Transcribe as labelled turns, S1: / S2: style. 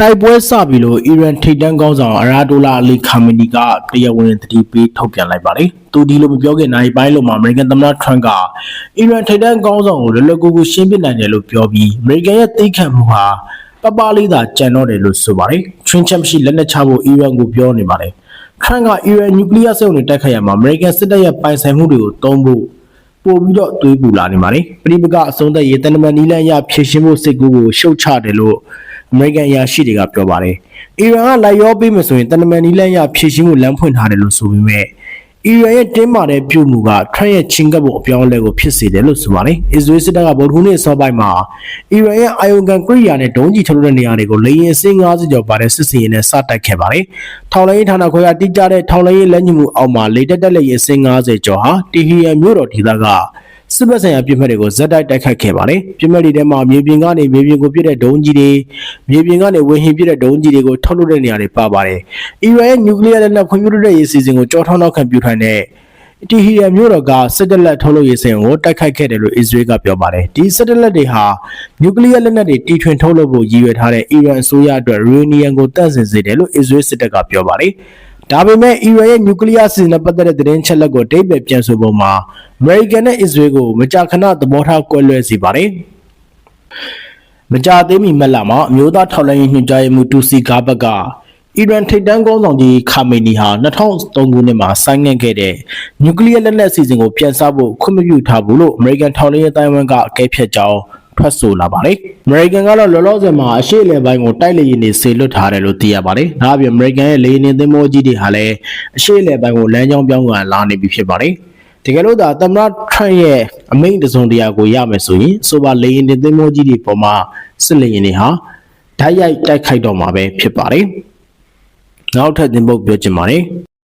S1: တိုက်ပွဲစပြီလို့အီရန်ထိပ်တန်းကောင်းဆောင်အရာဒိုလာအလီခါမနီကတရားဝင်သတိပေးထုတ်ပြန်လိုက်ပါတယ်။သူဒီလိုမပြောခင်နိုင်ပိုင်းလို့မှာအမေရိကန်သမ္မတထရန့်ကအီရန်ထိပ်တန်းကောင်းဆောင်ကိုလွယ်လွယ်ကူကူရှင်းပြနိုင်တယ်လို့ပြောပြီးအမေရိကန်ရဲ့သိခံမှုဟာပပလေးသာကြံတော့တယ်လို့ဆိုပါတယ်။ထရင်းချက်မရှိလက်နက်ချဖို့အီရန်ကိုပြောနေပါတယ်။ထရန့်ကအီရန်နျူကလ িয়ার စက်ရုံတွေတိုက်ခိုက်ရမှာအမေရိကန်စစ်တပ်ရဲ့ပိုင်ဆိုင်မှုတွေကိုတုံးဖို့ပို့ပြီးတော့တွေးပူလာနေပါတယ်။ပြည်ပကအစုံသက်ရေတန်တမန်နီလန်ရဖြည့်ရှင်းဖို့စိတ်ကူးကိုရှုတ်ချတယ်လို့ အမေရိကန်အရာရှိတွေကပြောပါတယ်။အီရန်ကလိုက်ရောပေးမယ်ဆိုရင်တန်တမန်နီလန်ရဖြည့်ရှင်းဖို့လမ်းဖွင့်ထားတယ်လို့ဆိုပေမဲ့အီရန်ရဲ့တင်းမာတဲ့ပြုမှုကထရန့်ရဲ့ချင်းကပ်ဖို့အပြောင်းအလဲကိုဖြစ်စေတယ်လို့ဆိုပါတယ်။အစ္စရေးစစ်တပ်ကဗုဒ္ဓဟူးနေ့စောပိုင်းမှာအီရန်ရဲ့အာယုံကန်ကရိယာနဲ့ဒုံးကျည်ထုတ်လုပ်တဲ့နေရာတွေကိုလေယာဉ်အစင်း90ကျော်ပါတဲ့စစ်စင်ရေးနဲ့စတိုက်ခဲ့ပါတယ်။ထောင်လိုင်းရေးဌာနခွဲကတိကျတဲ့ထောင်လိုင်းရေးလက်ညှိမှုအောက်မှာလေတက်တက်လက်ရေးအစင်း90ကျော်ဟာတီဟီယန်မြို့တော်ဒေသက စစ်ဘက်ဆိုင်ရာပြည်မဲ့တွေကိုဇက်တိုက်တိုက်ခတ်ခဲ့ပါတယ်။ပြည်မဲ့တွေထဲမှာမြေပြင်ကနေမြေပြင်ကိုပြစ်တဲ့ဒုံးကြီးတွေမြေပြင်ကနေဝေဟင်ပြစ်တဲ့ဒုံးကြီးတွေကိုထုတ်လုပ်တဲ့နေရာတွေပါပါတယ်။အီရန်ရဲ့နျူကလ িয়ার လက်နက်ဖွံ့ဖြိုးတိုးတက်ရေးစီစဉ်ကိုကြောထောင်းနောက်ခံပြုထိုင်တဲ့တီဟီယန်မြို့တော်ကစစ်တပ်လက်ထုတ်လုပ်ရေးစင်ကိုတိုက်ခိုက်ခဲ့တယ်လို့အစ္စရေးကပြောပါတယ်။ဒီစစ်တပ်လက်တွေဟာနျူကလ িয়ার လက်နက်တွေတီထွင်ထုတ်လုပ်ဖို့ရည်ရွယ်ထားတဲ့အီရန်အစိုးရအတွက်ယူရေနီယံကိုတန့်စင်စေတယ်လို့အစ္စရေးစစ်တပ်ကပြောပါတယ်။ ဒါပေမဲ့အီရန်ရဲ့နျူကလ িয়ার စီစဉ်နဲ့ပတ်သက်တဲ့သတင်းချက်လက်ကိုတိတ်ပဲပြန်ဆိုပုံမှာအမေရိကန်နဲ့အစ္စရေးကိုမကြာခဏသဘောထားကွဲလွဲစေပါတယ်။မကြာသေးမီမက်လာမှာအမျိုးသားထောက်လှမ်းရေးညွှန်ကြားရေးမှူးတူစီဂါဘတ်ကအီရန်ထိပ်တန်းကောင်းဆောင်ကြီးခါမေနီဟာ2003ခုနှစ်မှာဆိုင်းငံ့ခဲ့တဲ့နျူကလ িয়ার လက်နက်အစီအစဉ်ကိုပြန်စဖို့ခွင့်မပြုထားဘူးလို့အမေရိကန်ထောက်လှမ်းရေးတိုင်းဝန်ကအကဲဖြတ်ကြောင်း ထွက်ဆိုလာပါတယ်။အမေရိကန်ကတော့လောလောဆယ်မှာအရှေ့အလယ်ပိုင်းကိုတိုက်လေယာဉ်တွေဆေလွတ်ထားတယ်လို့သိရပါတယ်။ဒါအပြင်အမေရိကန်ရဲ့လေယာဉ်သင်္ဘောကြီးတွေဟာလည်းအရှေ့အလယ်ပိုင်းကိုလမ်းကြောင်းပြောင်းကန်လာနေပြီဖြစ်ပါတယ်။တကယ်လို့သာသမ္မတထရန့်ရဲ့အမိန့်တစုံတရာကိုရမယ်ဆိုရင်ဆိုပါလေယာဉ်တွေသင်္ဘောကြီးတွေပေါ်မှာစစ်လေယာဉ်တွေဟာဓာတ်ရိုက်တိုက်ခိုက်တော့မှာပဲဖြစ်ပါတယ်။နောက်ထပ်သင်ပုတ်ပြောချင်ပါတယ်။